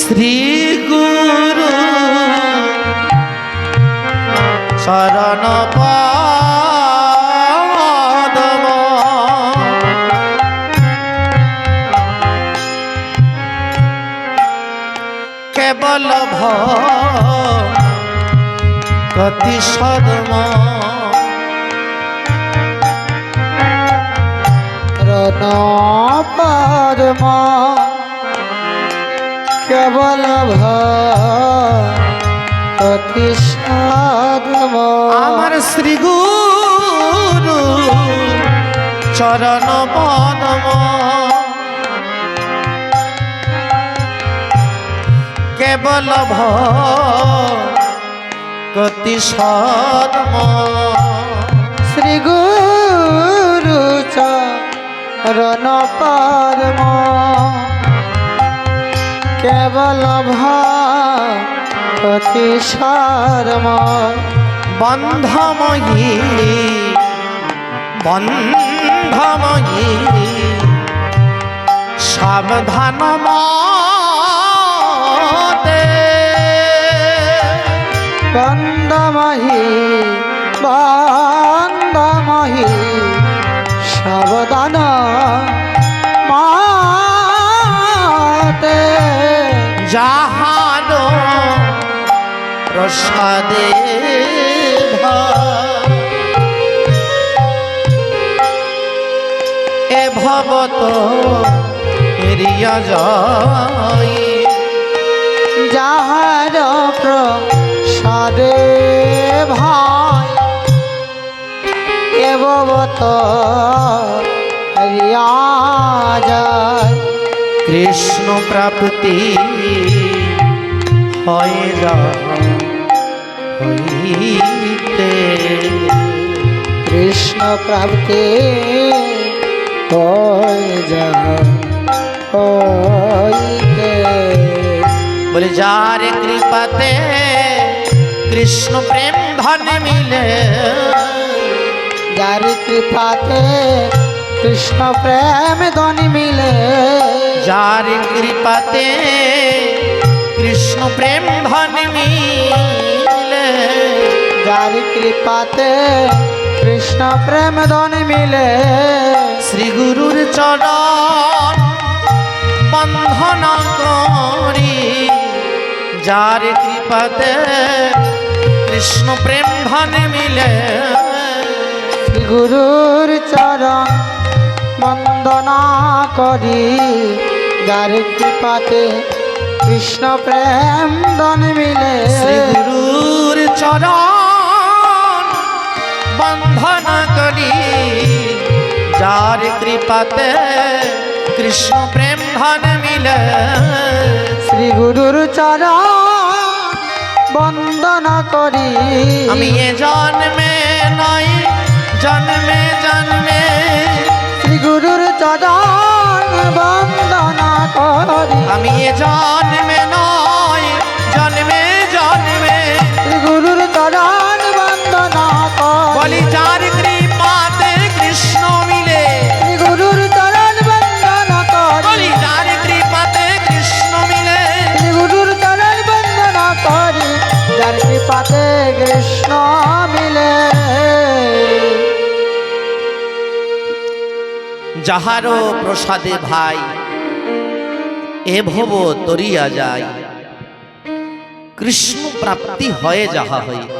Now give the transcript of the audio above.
শ্রী গুরু শরণ পদম। কেবল ভতি সদম রণ পরম কেবল ভতি সাধম আমার শ্রী গুরু চরণ পদম কেবল ভতি সদম শ্রী গুরু চরণ পরম কেবল ভতি সারম বন্ধময়ী বন্ধময়ী সাবধান মতে বন্দমহি বন্দমহি সাবধান যাহার প্রসাদে এ ভবত এরিয়া যায়। যাহার প্রসাদে ভাই এবত রিয়া যায়। কৃষ্ণ প্রাপ্তি হয় যা হইতে। কৃষ্ণ প্রাপ্তি হয়ে যায় হইতে। বলে, যার কৃপাতে কৃষ্ণ প্রেম ধন মিলে, যার কৃপাতে কৃষ্ণ প্রেম ধ্বনি মিলে যার কৃপাতে কৃষ্ণ প্রেম ধন মিলে। যার কৃপাতে কৃষ্ণ প্রেম ধ্বনি মিলে। শ্রী গুরুর চরণ বন্ধন করি। যার কৃপাতে কৃষ্ণ প্রেম ধন মিলে। শ্রী গুরুর চরণ বন্দনা করি। যার কৃপাতে কৃষ্ণ প্রেম ধ্বনি মিলে। গুরুর চরণ বন্ধন করি যার কৃপাতে কৃষ্ণ প্রেম ধন মিলে। শ্রী গুরুর চরণ বন্দনা করি। আমি এ জন্মে যার কৃপাতে কৃষ্ণ মিলে। গুরুর চরণ বন্দনা করি। বলি যার কৃপাতে কৃষ্ণ মিলে। গুরুর চরণ বন্দনা করি। যার কৃপাতে কৃষ্ণ মিলে। যাহারও প্রসাদে ভাই এ ভব তরিয়া যায়। কৃষ্ণ প্রাপ্তি হয়ে যাহা হইতে